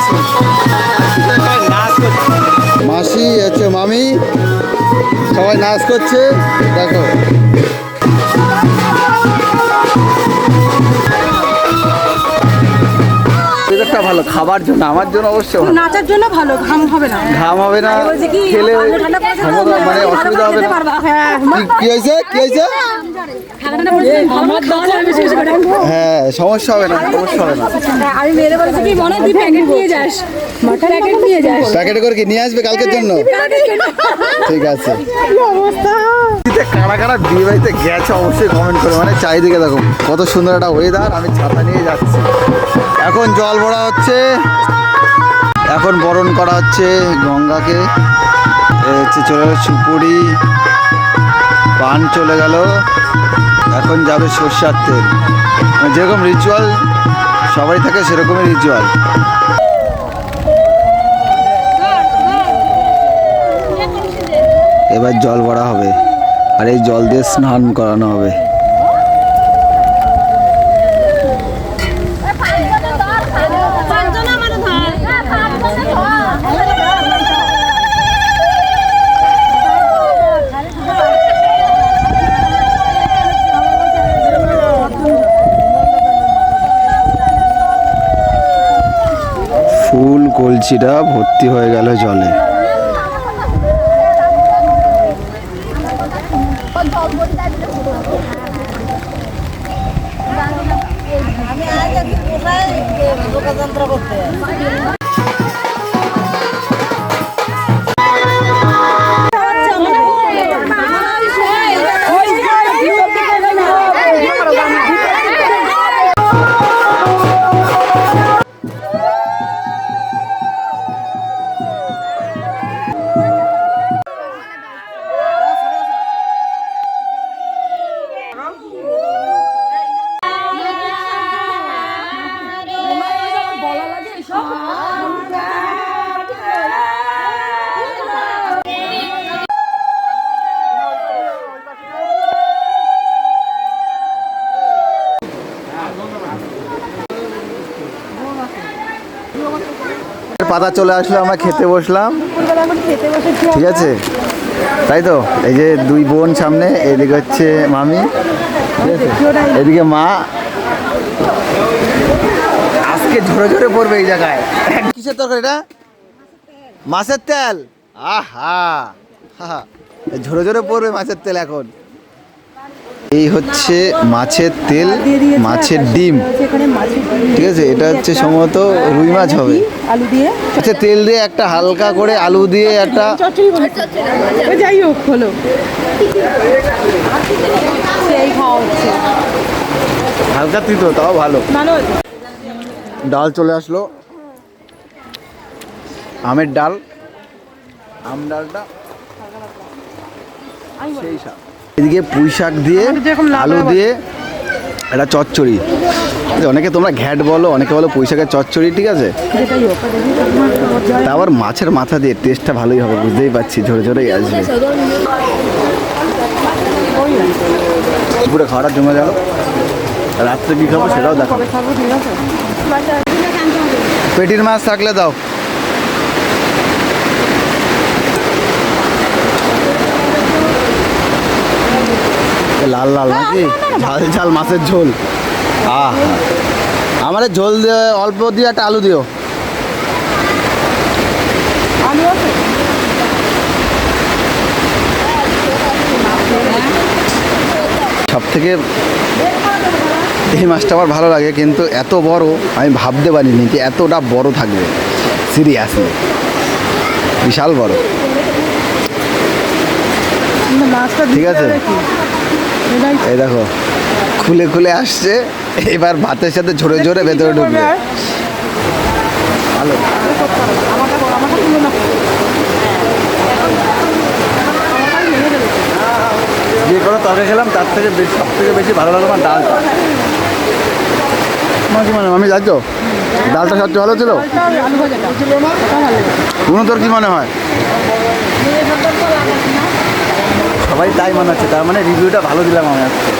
যাচ্ছে নাচ করছে মাসি হচ্ছে মামি। সবাই নাচ করছে। দেখো। ওয়েদারটা ভালো খাবার জন্য আমার জন্য অবশ্যই নাচার জন্য ভালো ঘাম হবে না। ঘাম হবে না খেলে মানে অসুবিধা হবে না। হ্যাঁ, কি- কি হয়েছে? কি হয়েছে? হ্যাঁ সমস্যা হবে না সমস্যা হবে না। আমি মেয়েদের বলেছি কি মনে তুই প্যাকেট নিয়ে যাস। প্যাকেট নিয়ে যাস। প্যাকেটে করে কি নিয়ে আসবে কালকের জন্য? ঠিক আছে। অবস্থা? কারা কারা বিয়ে বাড়িতে গেছে অবশ্যই কমেন্ট করে মানে চারিদিকে দেখো কত সুন্দর একটা ওয়েদার আমি ছাতা নিয়ে যাচ্ছি। এখন জল ভরা হচ্ছে এখন বরণ করা হচ্ছে গঙ্গাকে। হচ্ছে চলে সুপুরি পান চলে গেল। এখন যাবে সর্ষার তেল। মানে যেরকম রিচুয়াল সবাই থাকে সেরকমই রিচুয়াল এবার জল ভরা হবে। আর এই জল দিয়ে স্নান করানো হবে। ফুল কলচিটা ভর্তি হয়ে গেল জলে। পাতা চলে আসলো, আমরা খেতে বসলাম। ঠিক আছে? তাই তো? এই যে দুই বোন সামনে, এদিকে হচ্ছে মামি। এদিকে মা। আজকে ঝরে ঝরে পড়বে এই জায়গায়। কিসের তরকারি এটা? মাছের তেল। আহা! হা ঝরে ঝরে পড়বে মাছের তেল এখন। এই হচ্ছে মাছের তেল মাছের ডিম। ঠিক আছে? এটা হচ্ছে সম্ভবত রুই মাছ হবে। আলু দিয়ে আচ্ছা তেল দিয়ে একটা হালকা করে আলু দিয়ে একটা যাই হোক হলো। হালকা তিতো তাও ভালো। ডাল চলে আসলো। আমের ডাল। আম ডালটা সেই শাক এদিকে পুঁই শাক দিয়ে আলু দিয়ে একটা চচ্চড়ি। অনেকে তোমরা ঘ্যাট বলো অনেকে বলো পুঁই শাকের চচ্চড়ি ঠিক আছে? তা আবার মাছের মাথা দিয়ে টেস্টটা ভালোই হবে বুঝতেই পারছি ঝরে ঝরেই আসবে। পুরো খাওয়াটা জমে গেল। রাত্রে কী খাব সেটাও দেখো পেটির মাছ থাকলে দাও। লাল লাল নাকি? ঝাল ঝাল মাছের ঝোল। আহ। আমার ঝোল দিয়ে অল্প দিয়ে একটা আলু দিও। সব থেকে এই মাছটা আমার ভালো লাগে কিন্তু এত বড় আমি ভাবতে পারিনি যে এতটা বড় থাকবে। সিরিয়াসলি বিশাল বড়। ঠিক আছে। এই দেখো খুলে খুলে আসছে এবার ভাতের সাথে ঝরে ঝরে ভেতরে ঢুকবে ভালো। যে কোনো তরকারি খেলাম তার থেকে বেশি সব থেকে বেশি ভালো লাগল আমার ডালটা? আমি যাচ্ছ ডালটা সবচেয়ে ভালো ছিল। কোনো তোর কি মনে হয় সবাই তাই মনে হচ্ছে তার মানে রিভিউটা ভালো দিলাম আমি আজকে।